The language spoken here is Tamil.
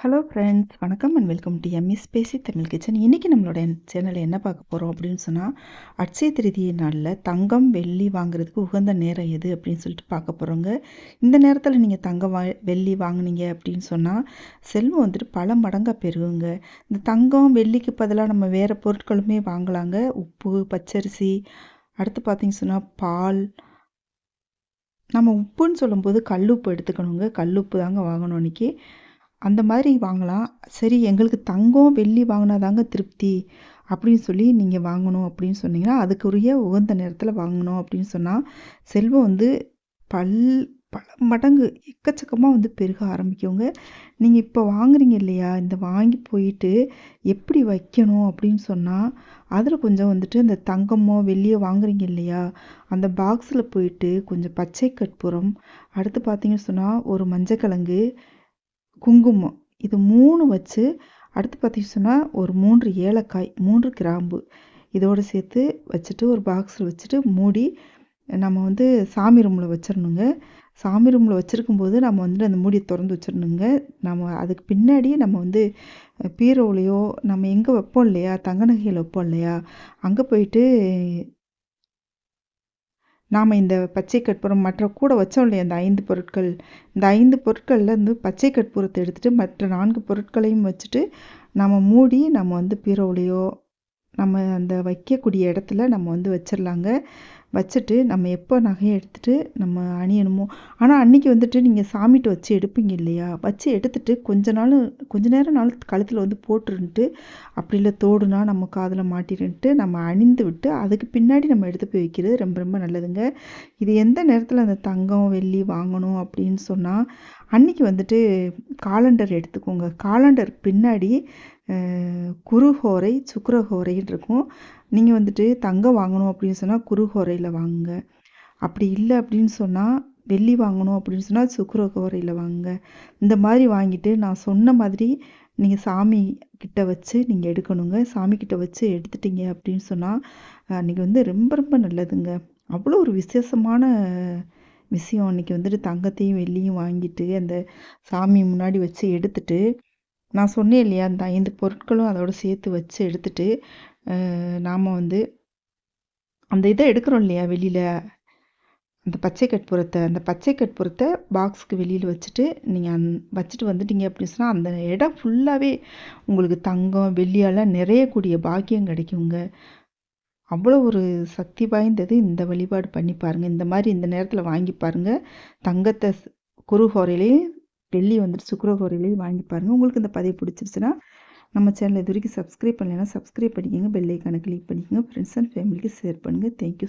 ஹலோ ஃப்ரெண்ட்ஸ் வணக்கம் அண்ட் வெல்கம் டு எம்இஸ் பேசி தமிழ் கிச்சன் இன்றைக்கி நம்மளோட சேனலில் என்ன பார்க்க போகிறோம் அப்படின்னு சொன்னால் அட்சய திருதியை நாளில் தங்கம் வெள்ளி வாங்குறதுக்கு உகந்த நேரம் எது அப்படின்னு சொல்லிட்டு பார்க்க போகிறோங்க இந்த நேரத்தில் நீங்கள் தங்கம் வா வெள்ளி வாங்கினீங்க அப்படின்னு சொன்னால் செல்வம் வந்துட்டு பல மடங்காக பெருகுங்க. இந்த தங்கம் வெள்ளிக்கு பதிலாக நம்ம வேறு பொருட்களுமே வாங்கலாங்க. உப்பு பச்சரிசி அடுத்து பார்த்தீங்க சொன்னால் பால். நம்ம உப்புன்னு சொல்லும்போது கல்லுப்பு எடுத்துக்கணுங்க. கல்லுப்பு தாங்க வாங்கணும் அன்றைக்கி அந்த மாதிரி வாங்கலாம் சரி எங்களுக்கு தங்கம் வெள்ளி வாங்கினா தாங்க திருப்தி அப்படின்னு சொல்லி நீங்கள் வாங்கணும் அப்படின்னு சொன்னீங்கன்னா அதுக்குரிய உகந்த நேரத்தில் வாங்கணும் அப்படின்னு சொன்னால் செல்வம் வந்து பல் பல மடங்கு எக்கச்சக்கமாக வந்து பெருக ஆரம்பிக்குங்க. நீங்கள் இப்போ வாங்குறீங்க இல்லையா இந்த வாங்கி போயிட்டு எப்படி வைக்கணும் அப்படின்னு சொன்னால் அதில் கொஞ்சம் வந்துட்டு இந்த தங்கமோ வெள்ளியோ வாங்குறீங்க இல்லையா அந்த பாக்ஸில் போயிட்டு கொஞ்சம் பச்சை கற்பூரம் அடுத்து பார்த்தீங்கன்னு சொன்னால் ஒரு மஞ்சக்கிழங்கு குங்குமம். இது மூணு வச்சு அடுத்து பார்த்தீங்கன்னு சொன்னால் ஒரு மூன்று ஏலக்காய் மூன்று கிராம்பு. இதோடு சேர்த்து வச்சுட்டு ஒரு பாக்ஸில் வச்சுட்டு மூடி நம்ம வந்து சாமி ரூமில் வச்சிடணுங்க. சாமி ரூமில் வச்சுருக்கும்போது நம்ம வந்துட்டு அந்த மூடியை திறந்து வச்சிடணுங்க. நம்ம அதுக்கு பின்னாடி நம்ம வந்து பீரோலையோ நம்ம எங்கே வைப்போம் இல்லையா? தங்க நகையில் வைப்போம் இல்லையா? அங்கே போயிட்டு நாம் இந்த பச்சை கற்பூரம் மற்ற கூட வச்சோம் இல்லையா இந்த ஐந்து பொருட்கள். இந்த ஐந்து பொருட்கள்லேருந்து பச்சை கற்பூரத்தை எடுத்துகிட்டு மற்ற நான்கு பொருட்களையும் வச்சுட்டு நம்ம மூடி நம்ம வந்து பீரோலையோ நம்ம அந்த வைக்கக்கூடிய இடத்துல நம்ம வந்து வச்சிடலாங்க வச்சுட்டு நம்ம எப்போ நகையை எடுத்துகிட்டு நம்ம அணியணுமோ? ஆனால் அன்றைக்கி வந்துட்டு நீங்கள் சாமிகிட்ட வச்சு எடுப்பீங்க இல்லையா? வச்சு எடுத்துகிட்டு கொஞ்ச நாள் கொஞ்ச நேரம் நாள் கழுத்தில் வந்து போட்டுருன்ட்டு அப்படி இல்லை தோடுனா நம்ம காதில் மாட்டிருன்ட்டு நம்ம அணிந்து விட்டு அதுக்கு பின்னாடி நம்ம எடுத்து போய் வைக்கிறது ரொம்ப ரொம்ப நல்லதுங்க. இது எந்த நேரத்தில் அந்த தங்கம் வெள்ளி வாங்கணும் அப்படின்னு சொன்னால் அன்றைக்கி வந்துட்டு காலண்டர் எடுத்துக்கோங்க. காலண்டர் பின்னாடி குருஹோரை சுக்கரஹோரைன்னு இருக்கும். நீங்கள் வந்துட்டு தங்கம் வாங்கணும் அப்படின்னு சொன்னால் குருஹோரையில் வாங்குங்க. அப்படி இல்லை அப்படின்னு சொன்னால் வெள்ளி வாங்கணும் அப்படின்னு சொன்னால் சுக்குரகோரையில் வாங்குங்க. இந்த மாதிரி வாங்கிட்டு நான் சொன்ன மாதிரி நீங்கள் சாமி கிட்ட வச்சு நீங்கள் எடுக்கணுங்க. சாமி கிட்ட வச்சு எடுத்துட்டீங்க அப்படின்னு சொன்னால் அன்றைக்கி வந்து ரொம்ப ரொம்ப நல்லதுங்க. அவ்வளோ ஒரு விசேஷமான விஷயம். அன்றைக்கி வந்துட்டு தங்கத்தையும் வெள்ளியும் வாங்கிட்டு அந்த சாமி முன்னாடி வச்சு எடுத்துட்டு நான் சொன்னேன் இல்லையா அந்த ஐந்து பொருட்களும் அதோட சேர்த்து வச்சு எடுத்துட்டு நாம் வந்து அந்த இதை எடுக்கிறோம் இல்லையா வெளியில் அந்த பச்சை கற்பூரத்தை அந்த பச்சை கற்பூரத்தை பாக்ஸுக்கு வெளியில் வச்சுட்டு நீங்கள் அந் வச்சுட்டு வந்துட்டீங்க அப்படின்னு சொன்னால் அந்த இடம் ஃபுல்லாகவே உங்களுக்கு தங்கம் வெள்ளியால் நிறையக்கூடிய பாக்கியம் கிடைக்குங்க. அவ்வளோ ஒரு சக்தி வாய்ந்தது இந்த வழிபாடு பண்ணி பாருங்கள் இந்த மாதிரி இந்த நேரத்தில் வாங்கி பாருங்கள் தங்கத்தை குறுகோரையிலையும் வெள்ளி வந்துட்டு சுக்கரகோரையிலையும் வாங்கி பாருங்கள் உங்களுக்கு இந்த பதிவு பிடிச்சிருச்சுன்னா நம்ம சேனல் இது வரைக்கும் சப்ஸ்கிரைப் பண்ணலைன்னா சப்ஸ்கிரைப் பண்ணிக்கோங்க பெல்லைக்கான கிளிக் பண்ணிக்கோங்க ஃப்ரெண்ட்ஸ் அண்ட் ஃபேமிலிக்கு ஷேர் பண்ணுங்கள் தேங்க்யூ